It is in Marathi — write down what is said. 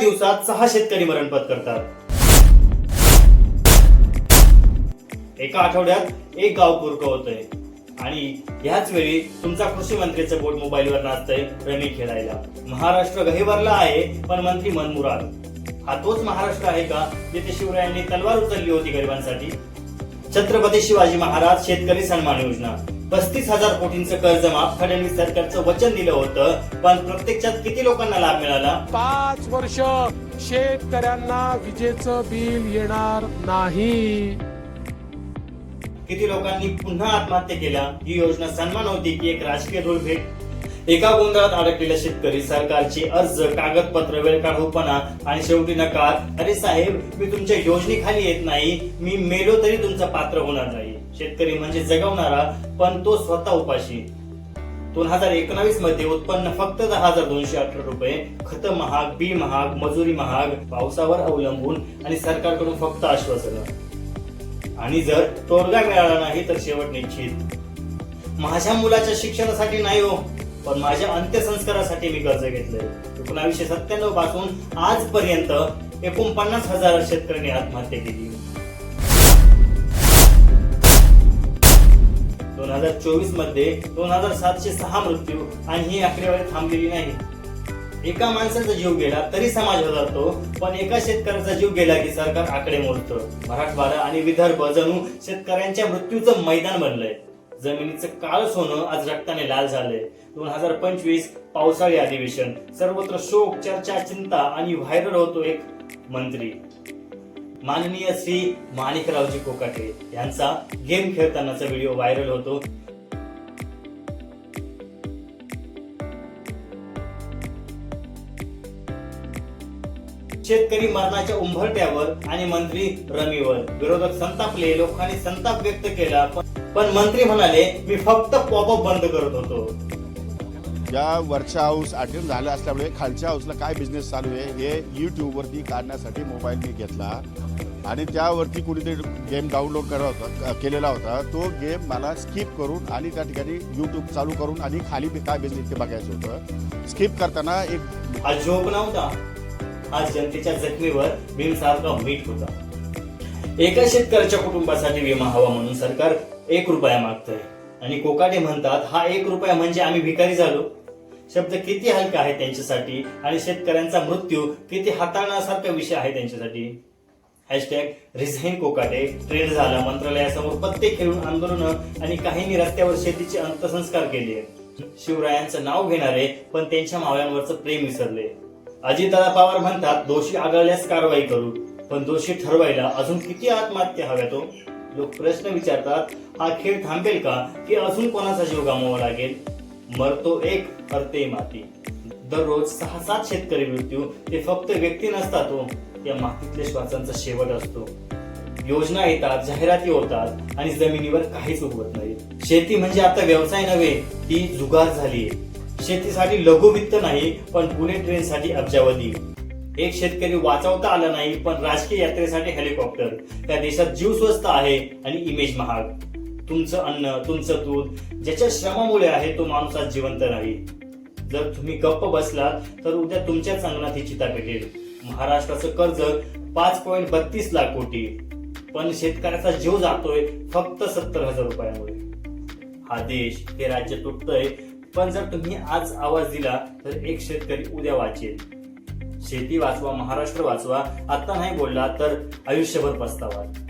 दिवसात सहा शेतकरी मरण पत्करतात एका आठवड्यात एक गाव पुरक होतंय. आणि ह्याच वेळी तुमचा कृषी मंत्रीचं बोट मोबाईलवर नाचतंय रमी खेळायला. महाराष्ट्र गहिवरला आहे पण मंत्री मनमुराद. हा तोच महाराष्ट्र आहे का जिथे शिवरायांनी तलवार उचलली होती गरिबांसाठी? छत्रपती शिवाजी महाराज शेतकरी सन्मान योजना. पस्तीस हजार कोटींचं कर्ज माफ फडणवीस सरकारचं वचन दिलं होतं पण प्रत्यक्षात किती लोकांना लाभ मिळाला? पाच वर्ष शेतकऱ्यांना विजेचं बिल येणार नाही. किती लोकांनी पुन्हा आत्महत्या केल्या? ही योजना सन्मान होती की एक राजकीय भेट एका गोंधळात अडकलेल्या शेतकरी सरकारची अर्ज कागदपत्र वेळ काढूपणा आणि शेवटी नकार. अरे साहेब मी तुमच्या योजनेखाली येत नाही. मी मेलो तरी तुमचं पात्र होणार नाही. शेतकरी म्हणजे जगवणारा पण तो स्वतः उपाशी. दोन हजार एकोणावीसमध्ये उत्पन्न फक्त दहा हजार दोनशे अठरा रुपये खत महाग बी महाग मजुरी महाग पावसावर अवलंबून आणि सरकारकडून फक्त आश्वासन. आणि जर तोडगा मिळाला नाही तर शेवट निश्चित. माझ्या मुलाच्या शिक्षणासाठी नाही हो. पण माझ्या अंत्यसंस्कारासाठी मी कर्ज घेतलंय. एकोणावीसशे सत्त्याण्णवपासून आजपर्यंत एकोणपन्नास हजार शेतकऱ्यांनी आत्महत्या केली. दोन हजार चोवीसमध्ये दोन हजार सातशे सहा मृत्यू आणि ही आकडेवारी थांबलेली नाही. एका माणसाचा जीव गेला तरी समाज बदलतो पण एका शेतकऱ्याचा जीव गेला की सरकार आकडे मोडतं. मराठवाडा आणि विदर्भ जणू शेतकऱ्यांच्या मृत्यूचं मैदान बनलंय. जमिनीचं काळ सोनं आज रक्ताने लाल झालंय. दोन हजार पंचवीस पावसाळी अधिवेशन. सर्वत्र शोक चर्चा चिंता आणि व्हायरल होतो एक मंत्री. माननीय श्री माणिकरावजी कोकाटे यांचा गेम खेळतानाचा व्हिडिओ व्हायरल होतो. शेतकरी मरणाच्या उंबरट्यावर आणि मंत्री रमीवर. विरोधक संतापले लोकांनी संताप व्यक्त केला पण- मंत्री म्हणाले मी फक्त पॉपअप बंद करत होतो. या वरच्या हाऊस अटेंड झालं असल्यामुळे खालच्या हाऊसला काय बिझनेस चालू आहे हे यूट्यूबवरती काढण्यासाठी मोबाईल मी घेतला. आणि त्यावरती कुणीतरी गेम डाउनलोड करत होता केलेला होता. तो गेम मला स्किप करून आणि त्या ठिकाणी यूट्यूब चालू करून आणि खाली काय बिझनेस ते बघायचं होतं. स्किप करताना एक हा जोक नव्हता. हा जनतेच्या जखमीवर भीमसारखा मीठ होता. एका शेतकऱ्याच्या कुटुंबासाठी विमा हवा म्हणून सरकार एक रुपया मागतंय. आणि कोकाटे म्हणतात हा एक रुपया म्हणजे आम्ही भिकारी झालो. शब्द किती हलका आहे त्यांच्यासाठी? आणि शेतकऱ्यांचा मृत्यू किती हाताळण्यासारखा विषय आहे त्यांच्यासाठी? हॅशटॅग रिझाईन कोकाटे ट्रेंड झाला मंत्रालयासमोर पत्ते खेळून आंदोलन आणि काहींनी रस्त्यावर शेतीचे अंत्यसंस्कार केले. शिवरायांचं नाव घेणारे पण त्यांच्या मावळ्यांवरचं प्रेम विसरले. अजितदादा पवार म्हणतात दोषी आढळल्यास कारवाई करू पण दोषी ठरवायला अजून किती आत्महत्या हव्या तो हो? लोक प्रश्न विचारतात हा खेळ थांबेल का? की अजून कोणाचा जीव गमावा लागेल? मरतो एक हरते माती. दररोज सहा सात शेतकरी मृत्यू ते फक्त व्यक्ती नसतात हो. या मातीतल्या श्वासांचा शेवट असतो. योजना येतात जाहिराती होतात आणि जमिनीवर काहीच उगवत नाही. शेती म्हणजे आता व्यवसाय नव्हे ती जुगार आहे शेतीसाठी लघु वित्त नाही पण पुणे ट्रेनसाठी अब्जावधी. एक शेतकरी वाचवता आला नाही पण राजकीय यात्रेसाठी हेलिकॉप्टर. त्या देशात जीव स्वस्त आहे आणि इमेज महाग. तुमचं अन्न तुमचं दूध ज्याच्या श्रमामुळे आहे तो माणूस आज जिवंत नाही. जर तुम्ही गप्प बसलात तर उद्या तुमच्याच अंगणात ही चिता पेटेल. महाराष्ट्राचं कर्ज पाच पॉईंट बत्तीस लाख कोटी. पण शेतकऱ्याचा जीव जातोय फक्त सत्तर हजार रुपयामुळे. हा देश हे राज्य तुटतंय पण जर तुम्ही आज आवाज दिला तर एक शेतकरी उद्या वाचेल. शेती वाचवा महाराष्ट्र वाचवा. आता नाही बोलला तर आयुष्यभर पस्तावा.